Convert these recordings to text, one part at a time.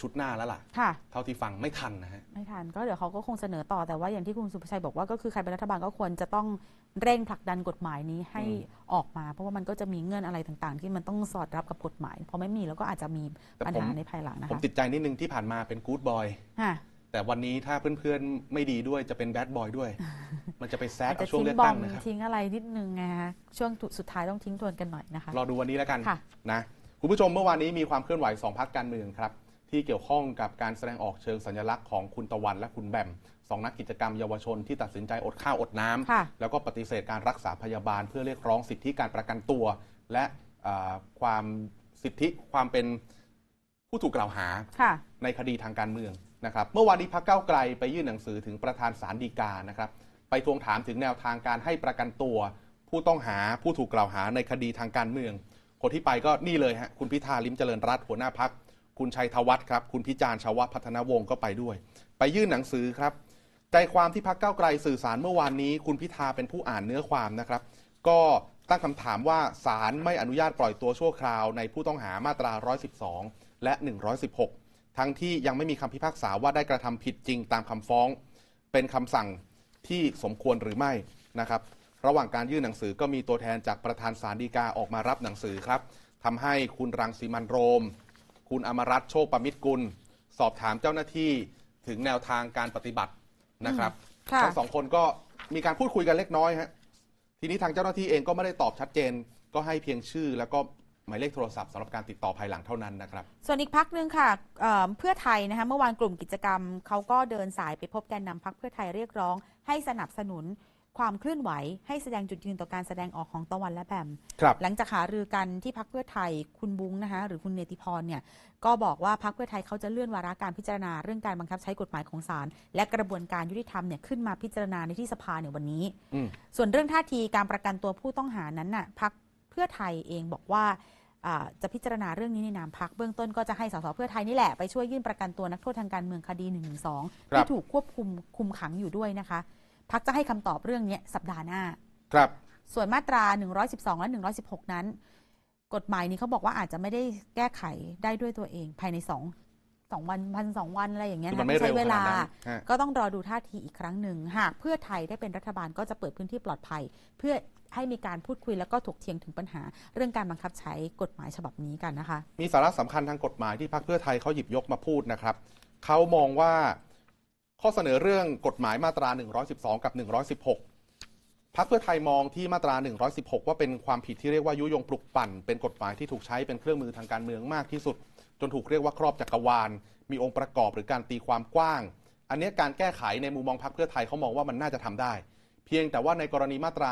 ชุดหน้าแล้วล่ะ ค่ะ เท่าที่ฟังไม่ทันนะฮะ ไม่ทันก็เดี๋ยวเขาก็คงเสนอต่อแต่ว่าอย่างที่คุณสุภชัยบอกว่าก็คือใครเป็นรัฐบาลก็ควรจะต้องเร่งผลักดันกฎหมายนี้ให้อืม ออกมา เพราะว่ามันก็จะมีเงื่อนอะไรต่างๆ ที่มันต้องสอดรับกับกฎหมายพอไม่มีแล้วก็อาจจะมีแต่ปัญผมหาในภายหลังนะผมคะติดใจนิดนึงที่ผ่านมาเป็นกู๊ดบอย ค่ะแต่วันนี้ถ้าเพื่อนๆไม่ดีด้วยจะเป็นแบดบอยด้วย มันจะไปแซดอาจจะเอาช่วงทิ้งเลือกบอตั้มงนะครับ ทิ้งอะไรนิดนึงไงคะช่วงสุดท้ายต้องทิ้งทวนกันหน่อยนะคะ รอดูวันนี้แล้วกันค่ะ นะ คุณผู้ชมเมื่อวานนี้มีความเคลื่อนไหวสองพักการเมืองครับ ที่เกี่ยวข้องกับการแสดงออกเชิงสัญลักษณ์ของคุณตะวันและคุณแบมสองนักกิจกรรมเยาวชนที่ตัดสินใจอดข้าวอดน้ำค่ะแล้วก็ปฏิเสธการรักษาพยาบาล เพื่อเรียกร้องสิทธิการประกันตัว และอ่าความสิทธิความเป็นผู้ถูกกล่าวหาค่ะในคดีทางการเมืองนะครับเมื่อวานนี้พรรคเก้าวไกลไปยื่นหนังสือถึงประธานศาลฎีกานะครับไปทวงถามถึงแนวทางการให้ประกันตัว ผู้ต้องหาผู้ถูกกล่าวหาในคดีทางการเมือง คนที่ไปก็นี่เลยฮะคุณพิธาลิมเจริญรัตน์หัวหน้าพัก คุณชัยธวัฒน์ครับ คุณพิจารณ์ชาวพัฒนวงศ์ก็ไปด้วย ไปยื่นหนังสือครับ ใจความที่พักเก้าไกลสื่อสารเมื่อวานนี้ คุณพิธาเป็นผู้อ่านเนื้อความนะครับ ก็ตั้งคำถามว่าศาลไม่อนุญาตปล่อยตัวชั่วคราวในผู้ต้องหามาตรา 112 และ 116 ทั้งที่ยังไม่มีคำพิพากษาว่าได้กระทำผิดจริงตามคำฟ้อง เป็นคำสั่งที่สมควรหรือไม่นะครับ ระหว่างการยื่นหนังสือก็มีตัวแทนจากประธานศาลฎีกาออกมารับหนังสือครับทำให้คุณรังสีมันต์โรม คุณอมรัตน์โชคประมิตรกุล สอบถามเจ้าหน้าที่ถึงแนวทางการปฏิบัตินะครับค่ะ ทั้งสองคนก็มีการพูดคุยกันเล็กน้อยฮะทีนี้ทางเจ้าหน้าที่เองก็ไม่ได้ตอบชัดเจน ก็ให้เพียงชื่อ แล้วก็หมายเลขโทรศัพท์สำหรับการติดต่อภายหลังเท่านั้นนะครับ ส่วนอีกพักหนึ่งค่ะเอ่อเพื่อไทยนะคะเมื่อวานกลุ่มกิจกรรมเขาก็เดินสายไปพบแกนนำพักเพื่อไทยเรียกร้อง ให้สนับสนุน ความเคลื่อนไหวให้แสดงจุดยืนต่อการแสดงออกของตะวันและแบมครับหลังจากหารือกันที่พักเพื่อไทยคุณบุ้งนะคะหรือคุณเนติพรเนี่ยก็บอกว่าพักเพื่อไทยเขาจะเลื่อนวาระการพิจารณาเรื่องการบังคับใช้กฎหมายของศาลและกระบวนการยุติธรรมเนี่ยขึ้นมาพิจารณาในที่สภาเนี่ยวันนี้อืมส่วนเรื่องท่าทีการประกันตัวผู้ต้องหานั้นน่ะพักเพื่อไทยเองบอกว่าอ่าจะพิจารณาเรื่องนี้ในนามพักเบื้องต้นก็จะให้สสเพื่อไทยนี่แหละไปช่วยยื่นประกันตัวนักโทษทางการเมืองคดี1นึครับที่ถูกควบคุมคุมขังอยู่ด้วยนะคะ พักจะให้คำตอบเรื่องนี้สัปดาห์หน้า ครับ ส่วนมาตรา 112 และ 116 นั้น กฎหมายนี้เขาบอกว่าอาจจะไม่ได้แก้ไขได้ด้วยตัวเอง ภายใน2 2วันพันสองวันอะไรอย่างเงี้ยคือมันะนไม่ใช้เร็วเวขนาลาดนั้นฮะ ก็ต้องรอดูท่าทีอีกครั้งหนึ่งหากเพื่อไทยได้เป็นรัฐบาลก็จะเปิดพื้นที่ปลอดภัย เพื่อให้มีการพูดคุยแล้วก็ถกเถียงถึงปัญหา เรื่องการบังคับใช้กฎหมายฉบับนี้กันนะคะ มีสาระสำคัญทางกฎหมายที่พรรคเพื่อไทยเขาหยิบยกมาพูดนะครับ เขามองว่า ข้อเสนอเรื่องกฎหมายมาตรา 112 กับ 116พรรคเพื่อไทยมองที่มาตรา 116 ว่าเป็นความผิดที่เรียกว่ายุยงปลุกปั่น เป็นกฎหมายที่ถูกใช้เป็นเครื่องมือทางการเมืองมากที่สุด จนถูกเรียกว่าครอบจักรวาล มีองค์ประกอบหรือการตีความกว้าง อันนี้การแก้ไขในมุมมองพรรคเพื่อไทยเขามองว่ามันน่าจะทำได้ เพียงแต่ว่าในกรณีมาตรา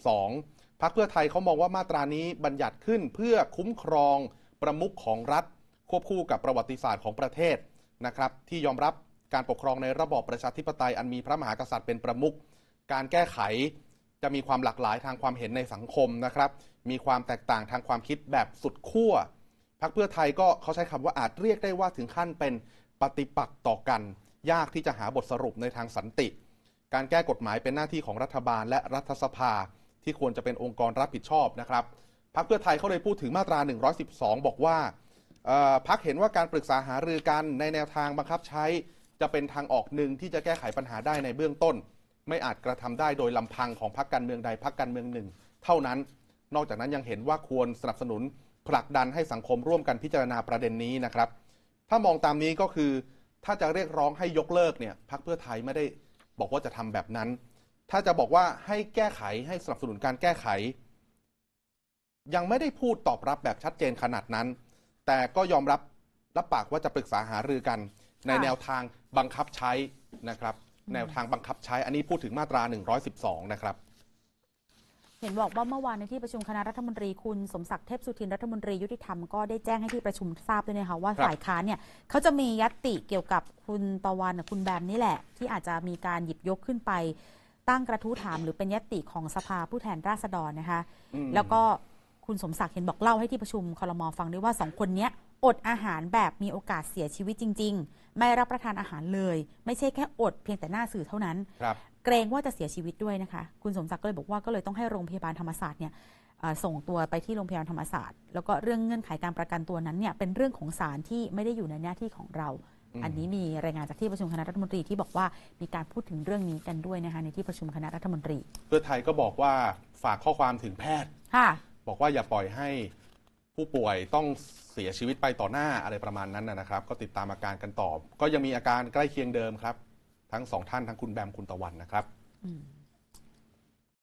112พรรคเพื่อไทยเขามองว่ามาตรานี้บัญญัติขึ้นเพื่อคุ้มครองประมุขของรัฐ ควบคู่กับประวัติศาสตร์ของประเทศนะครับที่ยอมรับ การปกครองในระบอบประชาธิปไตยอันมีพระมหากษัตริย์เป็นประมุขการแก้ไขจะมีความหลากหลายทางความเห็นในสังคมนะครับ มีความแตกต่างทางความคิดแบบสุดขั้วพรรคเพื่อไทยก็เขาใช้คำว่าอาจเรียกได้ว่าถึงขั้นเป็นปฏิปักษ์ต่อกัน ยากที่จะหาบทสรุปในทางสันติ การแก้กฎหมายเป็นหน้าที่ของรัฐบาลและรัฐสภา ที่ควรจะเป็นองค์กรรับผิดชอบนะครับพรรคเพื่อไทยเขาเลยพูดถึงมาตรา 112 บอกว่าเอ่อพรรคเห็นว่าการปรึกษาหารือกันในแนวทางบังคับใช้ จะเป็นทางออกหนึ่งที่จะแก้ไขปัญหาได้ในเบื้องต้น ไม่อาจกระทำได้โดยลำพังของพรรคการเมืองใดพรรคการเมืองหนึ่ง เท่านั้น นอกจากนั้นยังเห็นว่าควรสนับสนุนผลักดันให้สังคมร่วมกันพิจารณาประเด็นนี้นะครับ ถ้ามองตามนี้ก็คือ ถ้าจะเรียกร้องให้ยกเลิกเนี่ยพรรคเพื่อไทยไม่ได้บอกว่าจะทำแบบนั้น ถ้าจะบอกว่าให้แก้ไขให้สนับสนุนการแก้ไข ยังไม่ได้พูดตอบรับแบบชัดเจนขนาดนั้น แต่ก็ยอมรับรับปากว่าจะปรึกษาหารือกัน ในแนวทางบังคับใช้นะครับ แนวทางบังคับใช้อันนี้พูดถึงมาตรา 112 นะครับ เห็นบอกว่าเมื่อวานในที่ประชุมคณะรัฐมนตรีคุณสมศักดิ์เทพสุทินรัฐมนตรียุติธรรมก็ได้แจ้งให้ที่ประชุมทราบด้วยนะคะว่าครับฝ่ายค้านเนี่ยเขาจะมียัตติเกี่ยวกับคุณตะวันกับคุณแบมนี่แหละ ที่อาจจะมีการหยิบยกขึ้นไป ตั้งกระทู้ถามหรือเป็นยัตติของสภาผู้แทนราษฎรนะคะอืมแล้วก็คุณสมศักดิ์เห็นบอกเล่าให้ที่ประชุมคลมฟังด้วยว่าสองคนเนี้ยอดอาหารแบบมีโอกาสเสียชีวิตจริง ๆ ไม่รับประทานอาหารเลย ไม่ใช่แค่อดเพียงแต่หน้าสื่อเท่านั้นครับเกรงว่าจะเสียชีวิตด้วยนะคะ คุณสมศักดิ์ก็เลยบอกว่าก็เลยต้องให้โรงพยาบาลธรรมศาสตร์เนี่ยอ่าส่งตัวไปที่โรงพยาบาลธรรมศาสตร์ แล้วก็เรื่องเงื่อนไขการประกันตัวนั้นเนี่ยเป็นเรื่องของศาลที่ไม่ได้อยู่ในหน้าที่ของเราอืมอันนี้มีรายงานจากที่ประชุมคณะรัฐมนตรีที่บอกว่ามีการพูดถึงเรื่องนี้กันด้วยนะคะในที่ประชุมคณะรัฐมนตรี เพื่อไทยก็บอกว่าฝากข้อความถึงแพทย์ค่ะบอกว่าอย่าปล่อยให้ ผู้ป่วยต้องเสียชีวิตไปต่อหน้าอะไรประมาณนั้นนะครับ ก็ติดตามอาการกันต่อ ก็ยังมีอาการใกล้เคียงเดิมครับ ทั้งสองท่านทั้งคุณแบมคุณตะวันนะครับอื